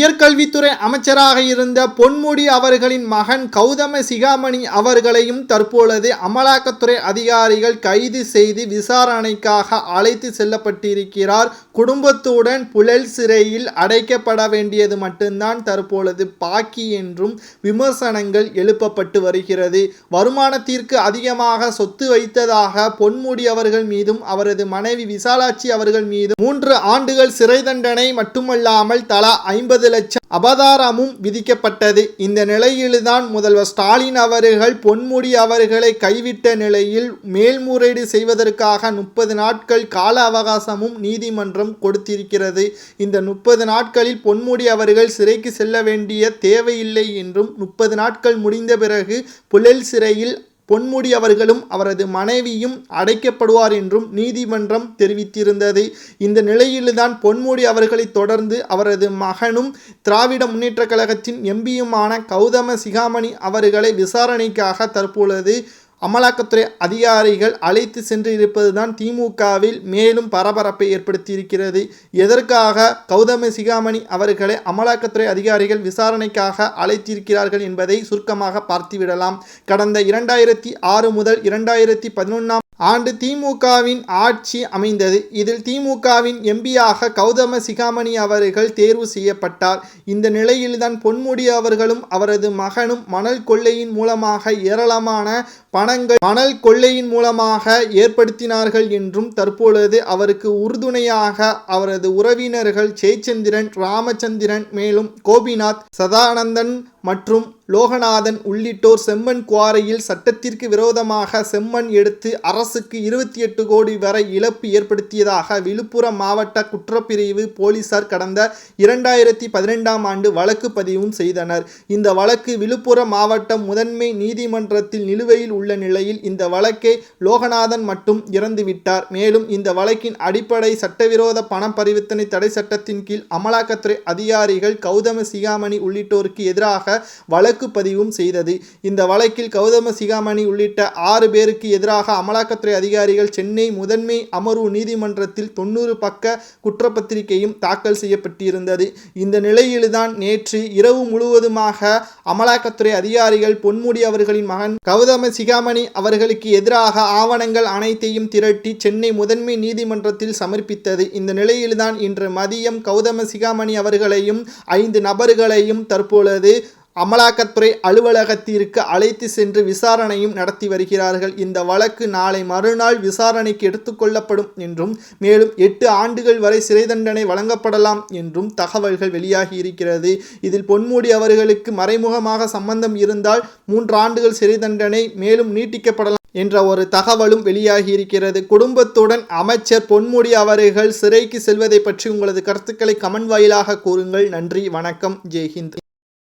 உயர்கல்வித்துறை அமைச்சராக இருந்த பொன்முடி அவர்களின் மகன் கௌதம சிகாமணி அவர்களையும் தற்பொழுது அமலாக்கத்துறை அதிகாரிகள் கைது செய்து விசாரணைக்காக அழைத்து செல்லப்பட்டிருக்கிறார். குடும்பத்துடன் புழல் சிறையில் அடைக்கப்பட வேண்டியது மட்டும்தான் தற்பொழுது பாக்கி என்றும் விமர்சனங்கள் எழுப்பப்பட்டு வருகிறது. வருமானத்திற்கு அதிகமாக சொத்து வைத்ததாக பொன்முடி அவர்கள் மீதும் அவரது மனைவி விசாலாட்சி அவர்கள் மீதும் மூன்று ஆண்டுகள் சிறை தண்டனை மட்டுமல்லாமல் தலா ஐம்பது லட்சம் அபதாரமும் விதிக்கப்பட்டது. இந்த நிலையில்தான் முதல்வர் ஸ்டாலின் அவர்கள் பொன்முடி அவர்களை கைவிட்ட நிலையில் மேல்முறையீடு செய்வதற்காக முப்பது நாட்கள் கால அவகாசமும் நீதிமன்றம் கொடுத்திருக்கிறது. இந்த முப்பது நாட்களில் பொன்முடி அவர்கள் சிறைக்கு செல்ல வேண்டிய தேவையில்லை என்றும் முப்பது நாட்கள் முடிந்த பிறகு புழல் சிறையில் பொன்முடி அவர்களும் அவரது மனைவியும் அடைக்கப்படுவார் என்றும் நீதிமன்றம் தெரிவித்திருந்தது. இந்த நிலையில்தான் பொன்முடி அவர்களை தொடர்ந்து அவரது மகனும் திராவிட முன்னேற்ற கழகத்தின் எம்பியுமான கௌதம சிகாமணி அவர்களை விசாரணைக்காக தற்பொழுது அமலாக்கத்துறை அதிகாரிகள் அழைத்து சென்று இருப்பதுதான் திமுகவில் மேலும் பரபரப்பை ஏற்படுத்தியிருக்கிறது. எதற்காக கௌதம சிகாமணி அவர்களை அமலாக்கத்துறை அதிகாரிகள் விசாரணைக்காக அழைத்திருக்கிறார்கள் என்பதை சுருக்கமாக பார்த்துவிடலாம். கடந்த இரண்டாயிரத்தி ஆறு முதல் இரண்டாயிரத்தி பதினொன்றாம் ஆண்டு திமுகவின் ஆட்சி அமைந்தது. இதில் திமுகவின் எம்பியாக கௌதம சிகாமணி அவர்கள் தேர்வு செய்யப்பட்டார். இந்த நிலையில்தான் பொன்முடி அவர்களும் அவரது மகனும் மணல் கொள்ளையின் மூலமாக ஏராளமான பணங்கள் மணல் கொள்ளையின் மூலமாக ஏற்படுத்தினார்கள் என்றும் தற்பொழுது அவருக்கு உறுதுணையாக அவரது உறவினர்கள் ஜெயச்சந்திரன் ராமச்சந்திரன் மேலும் கோபிநாத் சதானந்தன் மற்றும் லோகநாதன் உள்ளிட்டோர் செம்மண் குவாரியில் சட்டத்திற்கு விரோதமாக செம்மண் எடுத்து அரசுக்கு இருபத்தி எட்டு கோடி வரை இழப்பு ஏற்படுத்தியதாக விழுப்புரம் மாவட்ட குற்றப்பிரிவு போலீசார் கடந்த இரண்டாயிரத்தி பதினெண்டாம் ஆண்டு வழக்கு பதிவும் செய்தனர். இந்த வழக்கு விழுப்புரம் மாவட்டம் முதன்மை நீதிமன்றத்தில் நிலுவையில் உள்ள நிலையில் இந்த வழக்கை லோகநாதன் மட்டும் இறந்துவிட்டார். மேலும் இந்த வழக்கின் அடிப்படை சட்டவிரோத பண பரிவர்த்தனை தடை சட்டத்தின் கீழ் அமலாக்கத்துறை அதிகாரிகள் கௌதம சிகாமணி உள்ளிட்டோருக்கு எதிராக வழக்கு வழக்குப்பதிவும் செய்தது. இந்த வழக்கில் கௌதம சிகாமணி உள்ளிட்ட ஆறு பேருக்கு எதிராக அமலாக்கத்துறை அதிகாரிகள் சென்னை முதன்மை அமர்வு நீதிமன்றத்தில் தொண்ணூறு பக்க குற்றப்பத்திரிகையும் தாக்கல் செய்யப்பட்டிருந்தது. இந்த நிலையில்தான் நேற்று இரவு முழுவதுமாக அமலாக்கத்துறை அதிகாரிகள் பொன்முடி அவர்களின் மகன் கௌதம சிகாமணி அவர்களுக்கு எதிராக ஆவணங்கள் அனைத்தையும் திரட்டி சென்னை முதன்மை நீதிமன்றத்தில் சமர்ப்பித்தது. இந்த நிலையில்தான் இன்று மதியம் கௌதம சிகாமணி அவர்களையும் ஐந்து நபர்களையும் தற்பொழுது அமலாக்கத்துறை அலுவலகத்திற்கு அழைத்து சென்று விசாரணையும் நடத்தி வருகிறார்கள். இந்த வழக்கு நாளை மறுநாள் விசாரணைக்கு எடுத்துக்கொள்ளப்படும் என்றும் மேலும் எட்டு ஆண்டுகள் வரை சிறை தண்டனை வழங்கப்படலாம் என்றும் தகவல்கள் வெளியாகி இருக்கிறது. இதில் பொன்முடி அவர்களுக்கு மறைமுகமாக சம்பந்தம் இருந்தால் மூன்று ஆண்டுகள் சிறை தண்டனை மேலும் நீட்டிக்கப்படலாம் என்ற ஒரு தகவலும் வெளியாகி இருக்கிறது. குடும்பத்துடன் அமைச்சர் பொன்முடி அவர்கள் சிறைக்கு செல்வதை பற்றி உங்களது கருத்துக்களை கமெண்ட் வாயிலாக கூறுங்கள். நன்றி வணக்கம். ஜெய்ஹிந்த்.